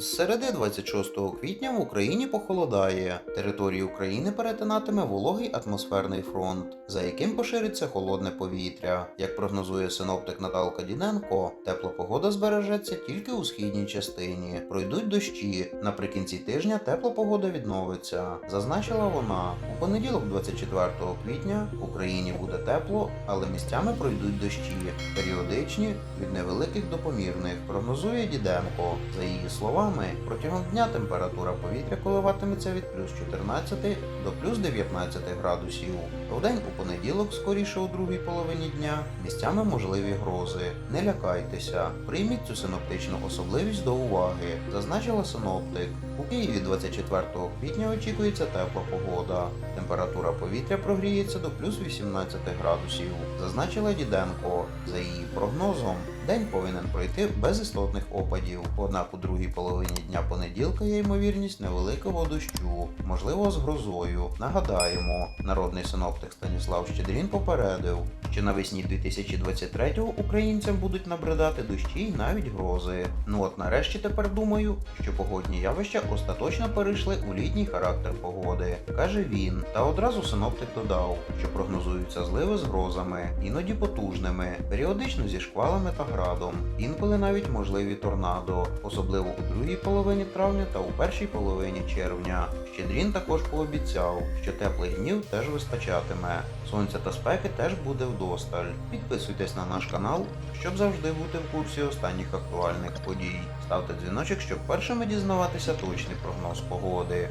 З середи 26 квітня в Україні похолодає. Територію України перетинатиме вологий атмосферний фронт, за яким пошириться холодне повітря. Як прогнозує синоптик Наталка Діненко, тепла погода збережеться тільки у східній частині. Пройдуть дощі. Наприкінці тижня тепла погода відновиться. Зазначила вона. У понеділок, 24 квітня, в Україні буде тепло, але місцями пройдуть дощі. Періодичні від невеликих до помірних, прогнозує Діденко. За її словами, протягом дня температура повітря коливатиметься від плюс 14 до плюс 19 градусів. Вдень у понеділок, скоріше у другій половині дня, місцями можливі грози. Не лякайтеся, прийміть цю синоптичну особливість до уваги, зазначила синоптик. У Києві 24 квітня очікується тепла погода. Температура повітря прогріється до плюс 18 градусів, зазначила Діденко. За її прогнозом, день повинен пройти без істотних опадів. Однак у другій половині дня понеділка є ймовірність невеликого дощу, можливо з грозою. Нагадаємо, народний синоптик Станіслав Щедрін попередив, що навесні 2023-го українцям будуть набридати дощі й навіть грози. Ну от нарешті тепер думаю, що погодні явища остаточно перейшли у літній характер погоди, каже він. Та одразу синоптик додав, що прогнозуються зливи з грозами, іноді потужними, періодично зі шквалами та градом, інколи навіть можливі торнадо, особливо у другій половині травня та у першій половині червня. Щедрін також пообіцяв, що теплих днів теж вистачатиме. Сонця та спеки теж буде вдосталь. Підписуйтесь на наш канал, щоб завжди бути в курсі останніх актуальних подій. Ставте дзвіночок, щоб першими дізнаватися точний прогноз погоди.